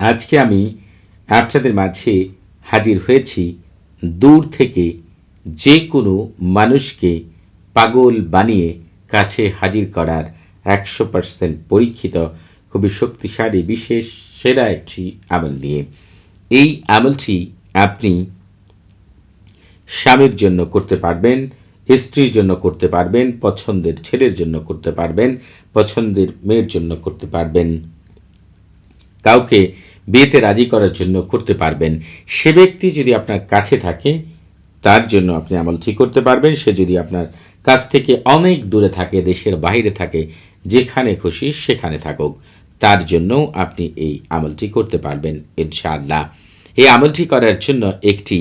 আজকে আমি আপনাদের মাঝে হাজির হয়েছি দূর থেকে যে কোনো মানুষকে পাগল বানিয়ে কাছে হাজির করার একশো পার্সেন্ট পরীক্ষিত, খুবই শক্তিশালী, বিশেষ, সেরা একটি আমল নিয়ে। এই আমলটি আপনি স্বামীর জন্য করতে পারবেন, স্ত্রীর জন্য করতে পারবেন, পছন্দের ছেলের জন্য করতে পারবেন, পছন্দের মেয়ের জন্য করতে পারবেন। কাউকে বিয়েতে রাজি করার জন্য করতে পারবেন। সে ব্যক্তি যদি আপনার কাছে থাকে, তার জন্য আপনি আমলটি করতে পারবেন। সে যদি আপনার কাছ থেকে অনেক দূরে থাকে, দেশের বাইরে থাকে, যেখানে খুশি সেখানে থাকুক, তার জন্যও আপনি এই আমলটি করতে পারবেন, ইনশাআল্লাহ। এই আমলটি করার জন্য একটি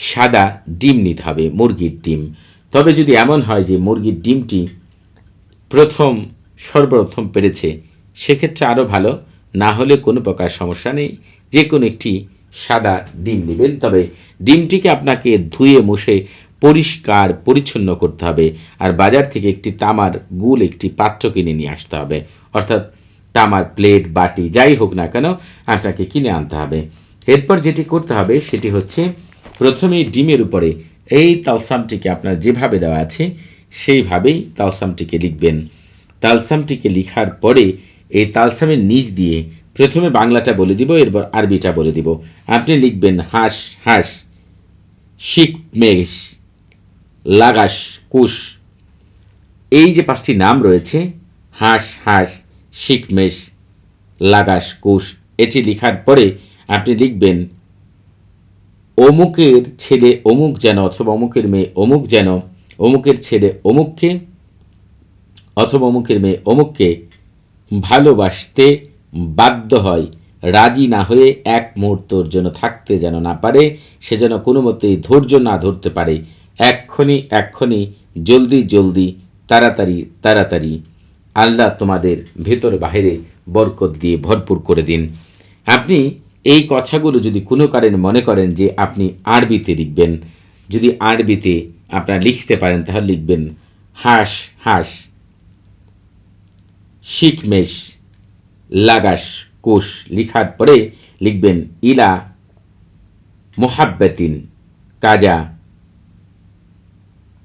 সাদা ডিম নিতে হবে, মুরগির ডিম। তবে যদি এমন হয় যে মুরগির ডিমটি প্রথম, সর্বপ্রথম পেরেছে, সেক্ষেত্রে আরও ভালো। না হলে কোনো প্রকার সমস্যা নেই। যে কোনো একটি সাদা ডিম নেবেন। তবে ডিমটিকে আপনাকে ধুয়ে, মুছে, পরিষ্কার, পরিচ্ছন্ন করতে হবে। আর বাজার থেকে একটি তামার গুল, একটি পাত্র কিনে নিয়ে আসতে হবে। অর্থাৎ তামার প্লেট, বাটি, যাই হোক না কেন, আপনাকে কিনে আনতে হবে। এরপর যেটি করতে হবে, সেটি হচ্ছে প্রথমেই ডিমের উপরে এই তালসামটিকে আপনার যেভাবে দেওয়া আছে, সেইভাবেই তালসামটিকে লিখবেন। তালসামটিকে লিখার পরে এই তালসামের নিচ দিয়ে প্রথমে বাংলাটা বলে দিব, এরপর আরবিটা বলে দিব। আপনি লিখবেন হাঁস হাঁস, শিক, মেঘ, লাগাস, কুশ। এই যে পাঁচটি নাম রয়েছে, হাঁস হাঁস শিকমেশ লাগাস, কুশ, এটি লিখার পরে আপনি লিখবেন, অমুকের ছেলে অমুক যেন, অথবা অমুকের মেয়ে অমুক যেন, অমুকের ছেলে অমুককে, অথবা অমুকের মেয়ে অমুককে ভালোবাসতে বাধ্য হয়, রাজি না হয়ে এক মুহূর্তর জন্য থাকতে যেন না পারে, সে যেন কোনো মতেই ধৈর্য না ধরতে পারে। এক্ষণি এক্ষণি জলদি জলদি, তাড়াতাড়ি তাড়াতাড়ি, আল্লাহ তোমাদের ভেতর বাহিরে বরকত দিয়ে ভরপুর করে দিন। আপনি এই কথাগুলো যদি কোনো কারণে মনে করেন যে আপনি আরবিতে লিখবেন, যদি আরবিতে আপনারা লিখতে পারেন তাহলে লিখবেন, হাঁস হাঁস। শিকমেশ লাগাস কোষ লিখার পরে লিখবেন ইলা মোহাব্বাতিন, কাজা।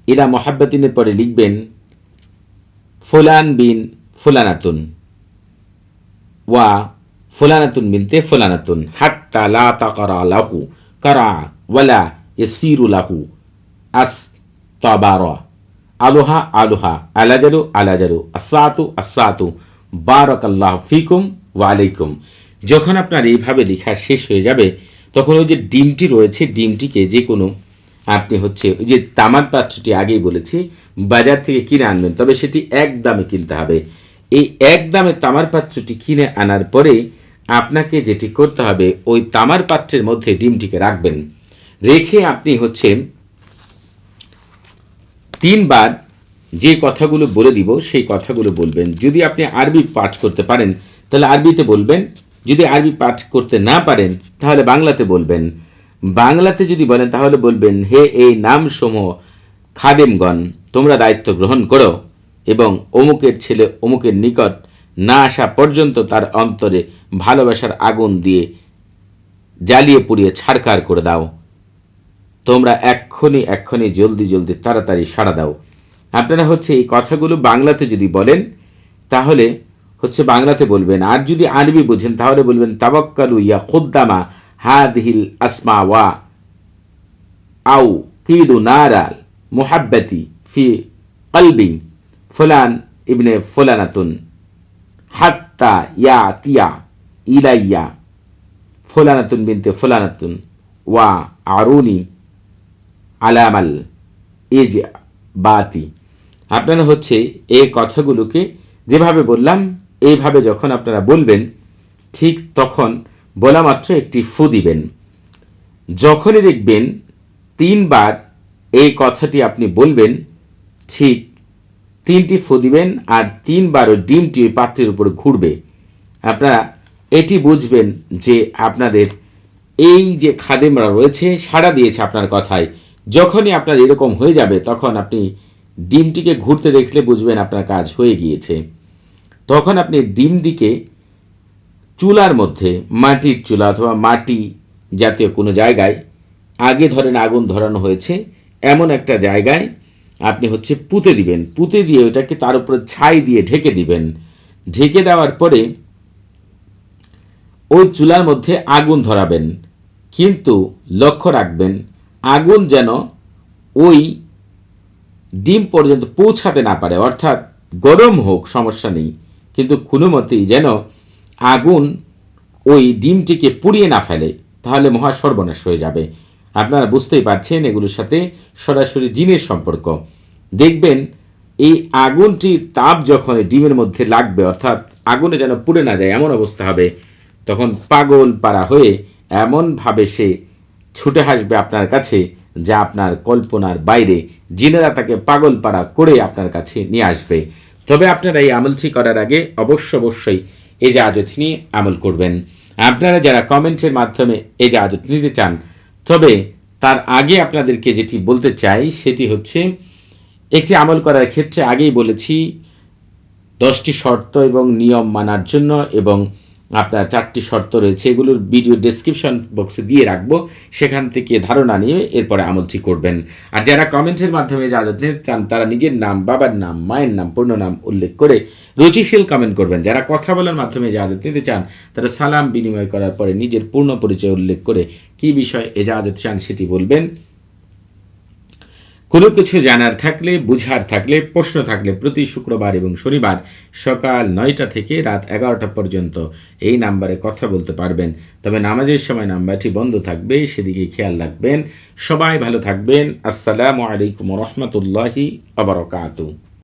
ইলা মোহাব্বাতিনের পরে লিখবেন ফুলান বিন ফুলানাতুন। ওয়া ফুলানাতুন বিনতে ফুলানাতুন। হাত্তা লা তাকারা লাহু, কারা ওয়ালা ইয়াসিরু লাহু। আস তাবারা। আলোহা আলোহা আলাজারু আলাজারু আসাতু আসাতু বারক আল্লাহ ফিকুম ওয়ালাইকুম যখন আপনার এইভাবে লেখা শেষ হয়ে যাবে, তখন ওই যে ডিমটি রয়েছে, ডিমটিকে যে কোনো আপনি হচ্ছে ওই যে তামার পাত্রটি আগেই বলেছি, বাজার থেকে কিনে আনবেন, তবে সেটি এক দামে কিনতে হবে। এই এক দামে তামার পাত্রটি কিনে আনার পরে আপনাকে যেটি করতে হবে, ওই তামার পাত্রের মধ্যে ডিমটিকে রাখবেন। রেখে আপনি হচ্ছে তিনবার যে কথাগুলো বলে দিব, সেই কথাগুলো বলবেন। যদি আপনি আরবি পাঠ করতে পারেন, তাহলে আরবিতে বলবেন। যদি আরবি পাঠ করতে না পারেন, তাহলে বাংলাতে বলবেন। বাংলাতে যদি বলেন, তাহলে বলবেন, হে, এই নামসমূহ খাদেমগণ, তোমরা দায়িত্ব গ্রহণ করো এবং অমুকের ছেলে অমুকের নিকট না আসা পর্যন্ত তার অন্তরে ভালোবাসার আগুন দিয়ে জ্বালিয়ে পুড়িয়ে ছাড়কার করে দাও। তোমরা এক্ষুনি এক্ষুনি, জলদি জলদি, তাড়াতাড়ি সাড়া দাও। আপনারা হচ্ছে এই কথাগুলো বাংলাতে যদি বলেন, তাহলে হচ্ছে বাংলাতে বলবেন। আর যদি আরবি বুঝেন, তাহলে বলবেন তাবাক্কালু ইয়া খুদ্দামা হাদহিল আসমা ওয়া আউ কিদু নারাল মুহাব্বাতি ফি কলবি ফুলান ইবনে ফুলানাতুন হাত্তা ইয়া তিয়া ইলাইয়া ফুলানাতুন বিনতে ফুলানাতুন ওয়া আরুনি আলামাল এজ বাতি। আপনারা হচ্ছে এই কথাগুলোকে যেভাবে বললাম, এইভাবে যখন আপনারা বলবেন, ঠিক তখন বলা মাত্র একটি ফু দিবেন। যখনই দেখবেন তিনবার এই কথাটি আপনি বলবেন, ঠিক তিনটি ফু দিবেন আর তিনবার ওই ডিমটি ওই পাত্রের উপরে ঘুরবে। আপনারা এটি বুঝবেন যে আপনাদের এই যে খাদেমরা রয়েছে, সাড়া দিয়েছে আপনার কথায়। যখনই আপনার এরকম হয়ে যাবে, তখন আপনি ডিমটিকে ঘুরতে দেখলে বুঝবেন আপনার কাজ হয়ে গিয়েছে। তখন আপনি ডিমটিকে চুলার মধ্যে, মাটির চুলা অথবা মাটি জাতীয় কোনো জায়গায়, আগে ধরেন আগুন ধরানো হয়েছে, এমন একটা জায়গায় আপনি হচ্ছে পুঁতে দিবেন। পুঁতে দিয়ে ওটাকে তার উপরে ছাই দিয়ে ঢেকে দিবেন। ঢেকে দেওয়ার পরে ওই চুলার মধ্যে আগুন ধরাবেন। কিন্তু লক্ষ্য রাখবেন আগুন যেন ওই ডিম পর্যন্ত পৌঁছাতে না পারে, অর্থাৎ গরম হোক, সমস্যা নেই। কিন্তু কোনো মতেই যেন আগুন ওই ডিমটিকে পুড়িয়ে না ফেলে, তাহলে মহা সর্বনাশ হয়ে যাবে। আপনারা বুঝতেই পারছেন এগুলোর সাথে সরাসরি জিনের সম্পর্ক। দেখবেন এই আগুনটির তাপ যখন ডিমের মধ্যে লাগবে, অর্থাৎ আগুনে যেন পুড়ে না যায়, এমন অবস্থা হবে। তখন পাগল পাড়া হয়ে এমনভাবে সে ছুটে আসবে আপনার কাছে যা আপনার কল্পনার বাইরে। জিনেরা তাকে পাগল পাড়া করে আপনার কাছে নিয়ে আসবে। তবে আপনারা এই আমলটি করার আগে অবশ্য অবশ্যই এই জাহাজত নিয়ে আমল করবেন। আপনারা যারা কমেন্টের মাধ্যমে এই জাহাজত নিতে চান, তবে তার আগে আপনাদেরকে যেটি বলতে চাই, সেটি হচ্ছে, একটি আমল করার ক্ষেত্রে আগেই বলেছি, দশটি শর্ত এবং নিয়ম মানার জন্য এবং আপনার চারটি শর্ত রয়েছে, এগুলোর ভিডিও ডেসক্রিপশন বক্সে দিয়ে রাখব। সেখান থেকে ধারণা নিয়ে এরপরে আমলটি করবেন। আর যারা কমেন্টের মাধ্যমে ইজাজত নিতে চান, তারা নিজের নাম, বাবার নাম, মায়ের নাম, পূর্ণ নাম উল্লেখ করে রুচিশীল কমেন্ট করবেন। যারা কথা বলার মাধ্যমে ইজাজত নিতে চান, তারা সালাম বিনিময় করার পরে নিজের পূর্ণ পরিচয় উল্লেখ করে কী বিষয় এজাজত চান সেটি বলবেন। কোনো কিছু জানার থাকলে, বুঝার থাকলে, প্রশ্ন থাকলে প্রতি শুক্রবার এবং শনিবার সকাল নয়টা থেকে রাত এগারোটা পর্যন্ত এই নাম্বারে কথা বলতে পারবেন। তবে নামাজের সময় নাম্বারটি বন্ধ থাকবে, সেদিকে খেয়াল রাখবেন। সবাই ভালো থাকবেন। আসসালামু আলাইকুম রহমতুল্লাহি আবরকাতু